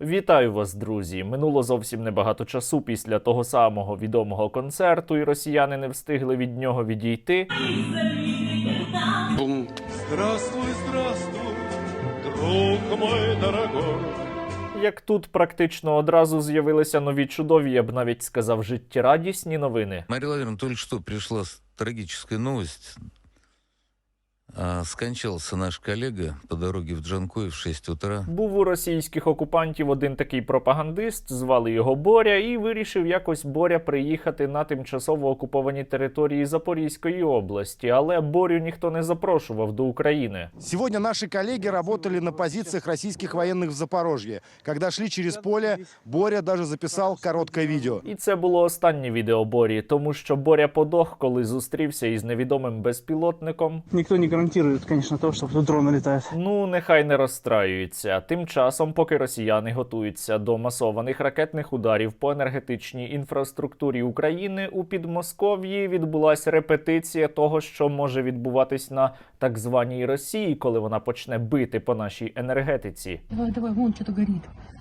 Вітаю вас, друзі! Минуло зовсім небагато часу після того самого відомого концерту, і росіяни не встигли від нього відійти. Бум. Здравствуй, здравствуй, друг мой дорогой. Як тут практично одразу з'явилися нові чудові, я б навіть сказав, життєрадісні новини. Мария Владимировна, только что пришла с- трагическая новость. А, Скончался наш коллега по дороге в Джанкой в 6 утра. Був у російських окупантів один такий пропагандист, звали його Боря, і вирішив якось Боря приїхати на тимчасово окуповані території Запорізької області. Але Борю ніхто не запрошував до України. Сегодня наши коллеги работали на позициях российских военных в Запорожье. Когда шли через поле, Боря даже записал короткое видео. І це було останнє відео Борі, тому що Боря подох, коли зустрівся із невідомим безпілотником. Никто не гарантирует, конечно, то, что тут дрон летает. Ну, нехай не розстраюються. Тим часом, поки росіяни готуються до масованих ракетних ударів по енергетичній інфраструктурі України, у Підмосков'ї відбулася репетиція того, що може відбуватись на так званій Росії, коли вона почне бити по нашій енергетиці. Давай, давай, вон что-то горит. Что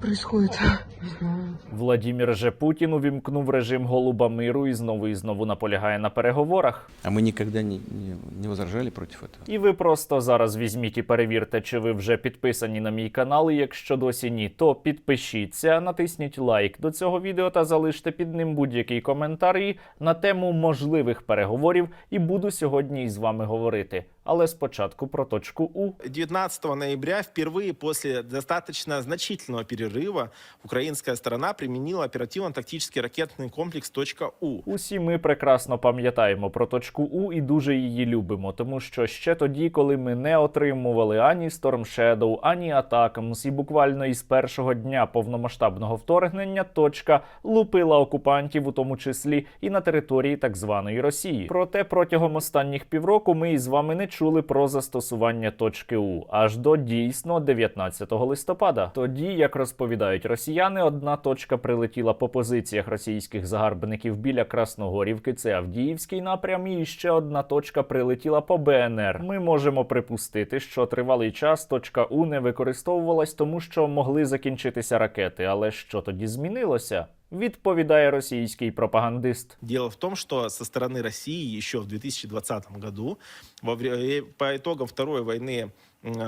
происходит? Не знаю. Владімір же Путін увімкнув режим голуба миру і знову і знову наполягає на переговорах. А мы никогда не, не, не возражали против этого. І ви просто зараз візьміть і перевірте, чи ви вже підписані на мій канал. І якщо досі ні, то підпишіться, натисніть лайк до цього відео та залиште під ним будь-який коментар на тему можливих переговорів. І буду сьогодні із вами говорити. Але спочатку про точку У. 19 ноября впервые после достаточно значительного перерыва украинская сторона применила оперативно-тактический ракетный комплекс «У». Усі ми прекрасно пам'ятаємо про точку У і дуже її любимо, тому що ще тоді, коли ми не отримували ані Storm Shadow, ані Атакамс, і буквально із першого дня повномасштабного вторгнення точка лупила окупантів, у тому числі і на території так званої Росії. Проте протягом останніх півроку ми із вами не чули про застосування точки У аж до дійсно 19 листопада. Тоді, як розповідають росіяни, одна точка прилетіла по позиціях російських загарбників біля Красногорівки, це Авдіївський напрям, і ще одна точка прилетіла по БНР. Ми можемо припустити, що тривалий час точка У не використовувалась, тому що могли закінчитися ракети. Але що тоді змінилося? Відповідає російський пропагандист. Дело в том, что со стороны России еще в 2020 году, во вре- по итогам Второй войны,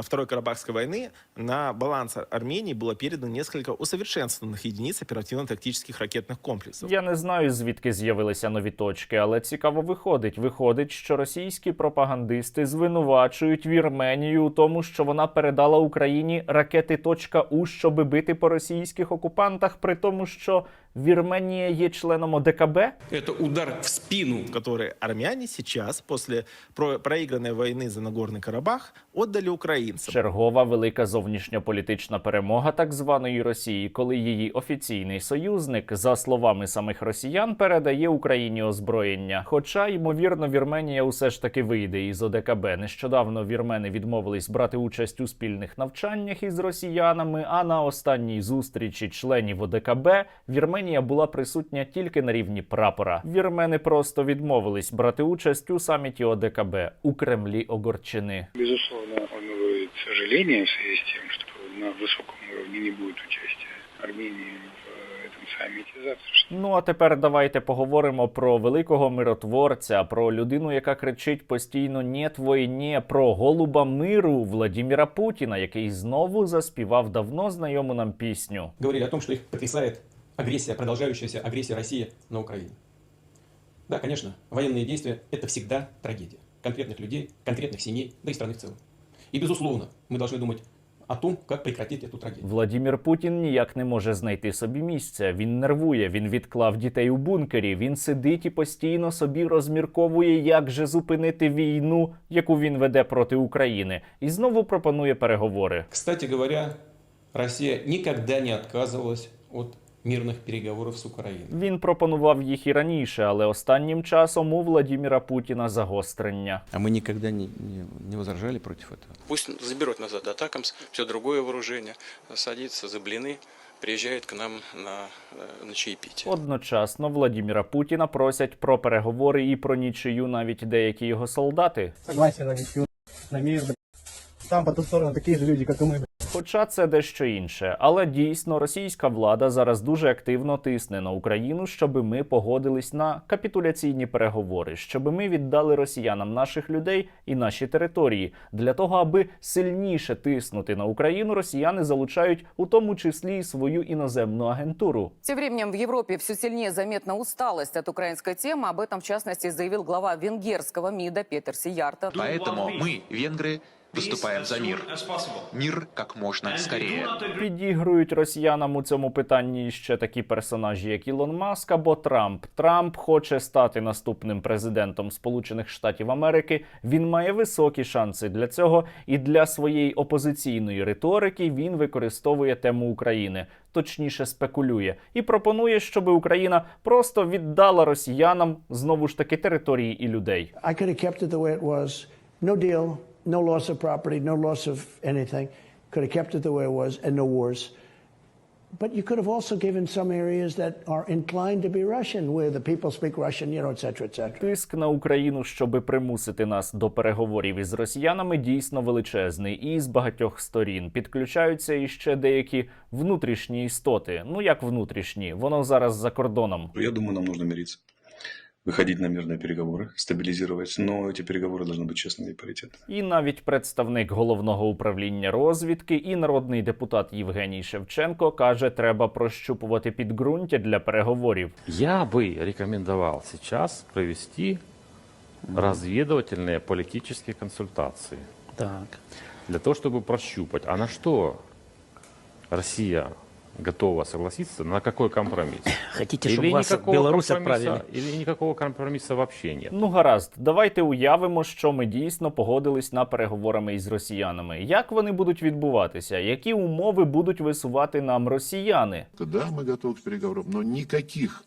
Второй Карабахской войны, на баланс Ар- Армении было передано несколько усовершенствованных единиц оперативно-тактических ракетных комплексов. Я не знаю, звідки з'явилися нові точки, але цікаво виходить. Виходить, що російські пропагандисти звинувачують Вірменію у тому, що вона передала Україні ракети точка У, щоби бити по російських окупантах, при тому, що Вірменія є членом ОДКБ. Это удар в спину. которые армяне сейчас, после про- проигранной войны за Нагорный Карабах, отдали украинцам. Чергова велика зовнішньополітична перемога так званої Росії, коли її офіційний союзник, за словами самих росіян, передає Україні озброєння. Хоча, ймовірно, Вірменія усе ж таки вийде із ОДКБ. Нещодавно вірмени відмовились брати участь у спільних навчаннях із росіянами. А на останній зустрічі членів ОДКБ Вірменія була присутня тільки на рівні прапора. Вірмени просто відмовились брати участь у саміті ОДКБ у Кремлі огорчини. Безусловно, он выразит сожаление в связи с тем, что на высоком уровне не будет участия Армении в э, этом саммите завтра. Ну а тепер давайте поговоримо про великого миротворця, про людину, яка кричить постійно «Нєт війні», про голуба миру Владіміра Путіна, який знову заспівав давно знайому нам пісню. Говорили о том, что их потрясает агрессия, продолжающаяся агрессия России на Украину. Да, конечно, военные действия – это всегда трагедия. Конкретных людей, конкретных семей, да и страны в целом. И, безусловно, мы должны думать о том, как прекратить эту трагедию. Владімір Путін ніяк не може знайти собі місця. Він нервує, він відклав дітей у бункері. Він сидить і постійно собі розмірковує, як же зупинити війну, яку він веде проти України, і знову пропонує переговори. Кстати говоря, Россия никогда не отказывалась от мирных переговоров с Украиной. Він пропонував їх і раніше, але останнім часом у Владіміра Путіна загострення. А мы никогда не, не, не возражали против этого. Пусть заберут назад Атакамс, все другое вооружение, садится за блины, приезжает к нам на, э, на чаепитие. Одночасно Владіміра Путіна просять про переговори і про нічию навіть деякі його солдати. Согласие на ничего, на мир, Там по ту сторону такие же люди, как и мы. Хоча це дещо інше, але дійсно російська влада зараз дуже активно тисне на Україну, щоб ми погодились на капітуляційні переговори, щоб ми віддали росіянам наших людей і наші території. Для того аби сильніше тиснути на Україну, росіяни залучають у тому числі і свою іноземну агентуру. Тем временем в Европе все сильнее заметна усталость от украинской темы. Об этом, в частности, заявил глава венгерского МИДа Петер Сияртов. Поэтому мы, венгры, выступаем за мир. Мир как можно скорее. Підігрують росіянам у цьому питанні ще такі персонажі, як Ілон Маск або Трамп. Трамп хоче стати наступним президентом Сполучених Штатів Америки. Він має високі шанси для цього, і для своєї опозиційної риторики він використовує тему України, точніше спекулює і пропонує, щоб Україна просто віддала росіянам знову ж таки території і людей. I could have kept it the way it was. No deal, no loss of property, no loss of anything. Could have kept it the way it was and no wars. But you could have also given some areas that are inclined to be Russian, where the people speak Russian, you know, et cetera, et cetera. Тиск на Україну, щоби примусити нас до переговорів із росіянами, дійсно величезний, і з багатьох сторін підключаються іще деякі внутрішні істоти. Ну як внутрішні, воно зараз за кордоном. Я думаю, нам нужно мириться. Выходить на мирные переговоры, стабилизировать. Но эти переговоры должны быть честными и паритетными. І навіть представник головного управління розвідки і народний депутат Євгеній Шевченко каже, треба прощупувати підґрунтя для переговорів. Я бы рекомендовал сейчас провести разведывательные политические консультации. Так. Для того, чтобы прощупать, а на что Россия готова согласиться, на какой компромисс? Хотите, Или чтобы вас в никакого Беларусь компромисса- отправили? Или никакого компромисса вообще нет. Ну гаразд, давайте уявимо, що ми дійсно погодились на переговорами із росіянами. Як вони будуть відбуватися? Які умови будуть висувати нам росіяни? Да, мы готовы к переговорам, но никаких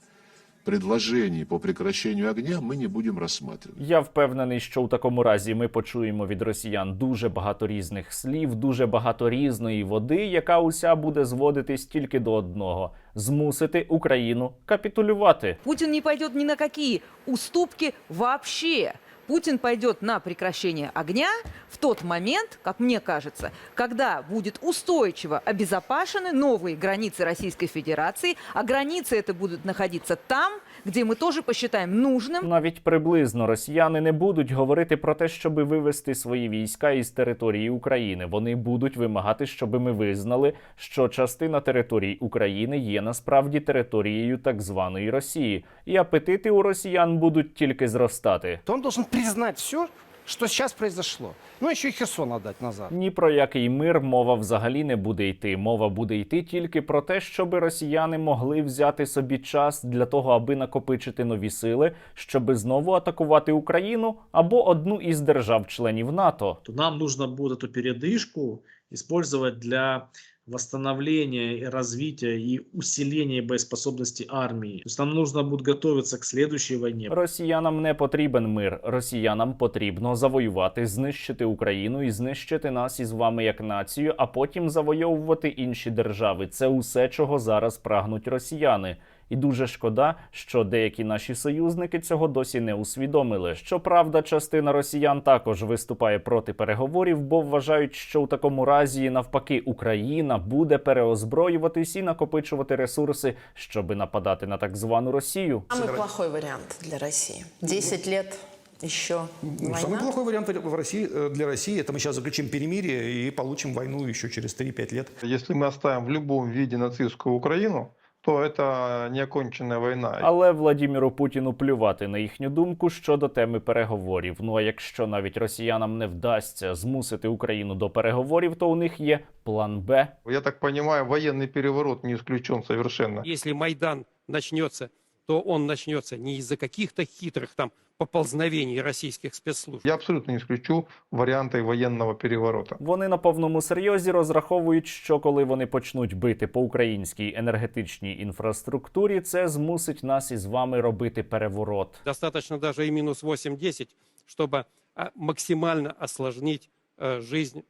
предложений по прекращению огня ми не будем рассматривать. Я впевнений, що у такому разі ми почуємо від росіян дуже багато різних слів, дуже багато різної води, яка уся буде зводитись тільки до одного: змусити Україну капітулювати. Путін не пойде ні на які уступки вообще. Путин пойдет на прекращение огня в тот момент, как мне кажется, когда будет устойчиво обезопасены новые границы Российской Федерации, а границы это будут находиться там, где мы тоже посчитаем нужным Навіть приблизно росіяни не будуть говорити про те, щоб вивести свої війська із території України. Вони будуть вимагати, щоб ми визнали, що частина території України є насправді територією так званої Росії, і апетити у росіян будуть тільки зростати. То він має признати все, что сейчас произошло. Ну, еще и Херсон отдать назад. Ні про який мир мова взагалі не буде йти. Мова буде йти тільки про те, щоб росіяни могли взяти собі час для того, аби накопичити нові сили, щоб знову атакувати Україну або одну із держав-членів НАТО. то нам нужно будет эту передышку использовать для восстановления и развития и усиления боеспособности армии. То есть нам нужно будет готовиться к следующей войне. Росіянам не потрібен мир. Росіянам потрібно завоювати, знищити Україну і знищити нас із вами як націю, а потім завойовувати інші держави. Це усе, чого зараз прагнуть росіяни. І дуже шкода, що деякі наші союзники цього досі не усвідомили. Щоправда, частина росіян також виступає проти переговорів, бо вважають, що у такому разі навпаки Україна буде переозброюватись і накопичувати ресурси, щоби нападати на так звану Росію. Самый плохой вариант для России. 10 лет еще Ну, самый плохой вариант в России, э, для России это мы сейчас заключим перемирие и получим войну еще через 3-5 лет. Если мы оставим в любом виде нацистскую Украину, то это неоконченная війна. Але Владіміру Путіну плювати на їхню думку щодо теми переговорів. Ну а якщо навіть росіянам не вдасться змусити Україну до переговорів, то у них є план Б. Я так розумію, воєнний переворот не исключен совершенно. Якщо Майдан начнется, то он начнется не из-за каких-то хитрых там поползновений российских спецслужб. Я абсолютно не исключу варианты военного переворота. Вони на повному серйозі розраховують, що коли вони почнуть бити по українській енергетичній інфраструктурі, це змусить нас із вами робити переворот. Достаточно даже и минус 8-10, чтобы а, максимально осложнить э, жизнь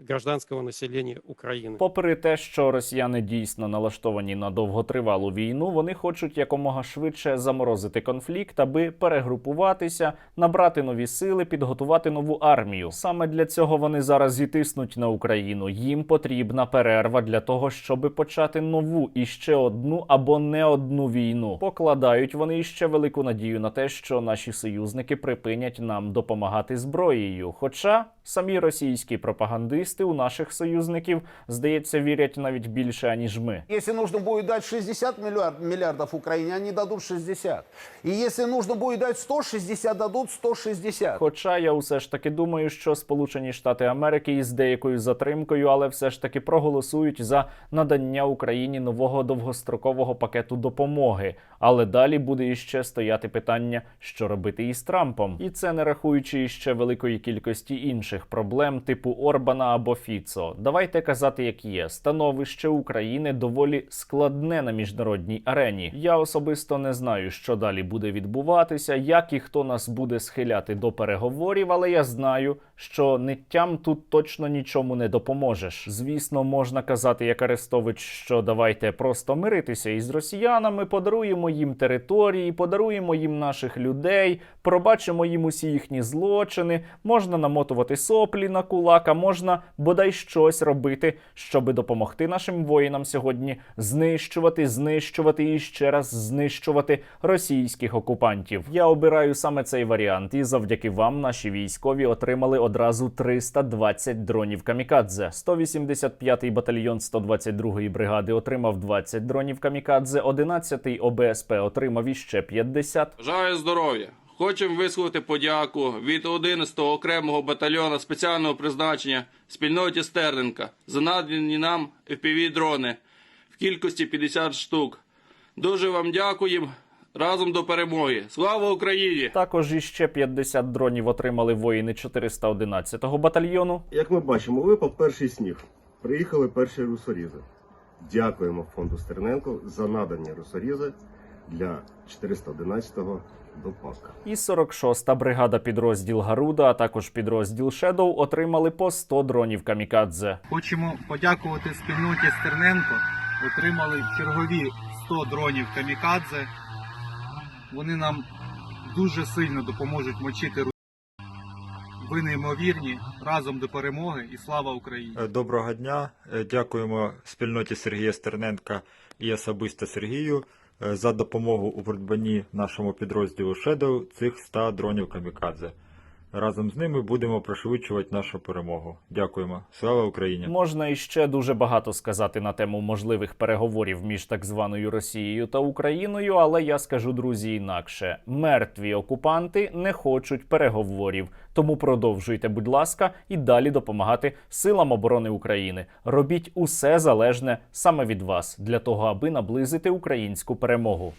населения гражданского населения Украины. Попри те, що росіяни дійсно налаштовані на довготривалу війну, вони хочуть якомога швидше заморозити конфлікт, аби перегрупуватися, набрати нові сили, підготувати нову армію. Саме для цього вони зараз і тиснуть на Україну. Їм потрібна перерва для того, щоб почати нову і ще одну або не одну війну. Покладають вони іще велику надію на те, що наші союзники припинять нам допомагати зброєю. Хоча самі російські пропагандисти у наших союзників здається вірять навіть більше аніж ми. Если нужно будет дать 60 миллиард, миллиардов Украине, они дадут 60. И если нужно будет дать 160, дадут 160. Хоча я усе ж таки думаю, що Сполучені Штати Америки із деякою затримкою, але все ж таки проголосують за надання Україні нового довгострокового пакету допомоги. Але далі буде іще стояти питання, що робити із Трампом, і це не рахуючи іще великої кількості інших проблем, типу Орбана або Фіцо. Давайте казати, як є. Становище України доволі складне на міжнародній арені. Я особисто не знаю, що далі буде відбуватися, як і хто нас буде схиляти до переговорів, але я знаю, що ниттям тут точно нічому не допоможеш. Звісно, можна казати, як Арестович, що давайте просто миритися із росіянами, подаруємо їм території, подаруємо їм наших людей, пробачимо їм усі їхні злочини, можна намотувати соплі на кулака, можна бодай щось робити, щоб допомогти нашим воїнам сьогодні знищувати, знищувати і ще раз знищувати російських окупантів. Я обираю саме цей варіант, і завдяки вам наші військові отримали одразу 320 дронів камікадзе. 185-й батальйон 122-ї бригади отримав 20 дронів камікадзе, 11-й ОБСП отримав іще 50. Бажаю здоров'я! Хочемо висловити подяку від 11-го окремого батальйону спеціального призначення спільноті Стерлинка за надані нам FPV-дрони в кількості 50 штук. Дуже вам дякуємо. Разом до перемоги. Слава Україні! Також іще 50 дронів отримали воїни 411-го батальйону. Як ми бачимо, випав перший сніг. Приїхали перші русорізи. Дякуємо фонду Стерненко за надані русорізи для 411-го допаска. І 46-та бригада підрозділ Гаруда, а також підрозділ Шедоу отримали по 100 дронів камікадзе. Хочемо подякувати спільноті Стерненко. Отримали чергові 100 дронів камікадзе. Вони нам дуже сильно допоможуть мочити ру- Ви неймовірні. Разом до перемоги і слава Україні! Е, Доброго дня. Е, Дякуємо спільноті Сергія Стерненка і особисто Сергію за допомогу у придбанні нашому підрозділу Shadow цих 100 дронів Камікадзе. Разом з ними будемо пришвидшувати нашу перемогу. Дякуємо. Слава Україні! Можна іще дуже багато сказати на тему можливих переговорів між так званою Росією та Україною, але я скажу друзі інакше: мертві окупанти не хочуть переговорів. Тому продовжуйте, будь ласка, і далі допомагати силам оборони України. Робіть усе залежне саме від вас для того, аби наблизити українську перемогу.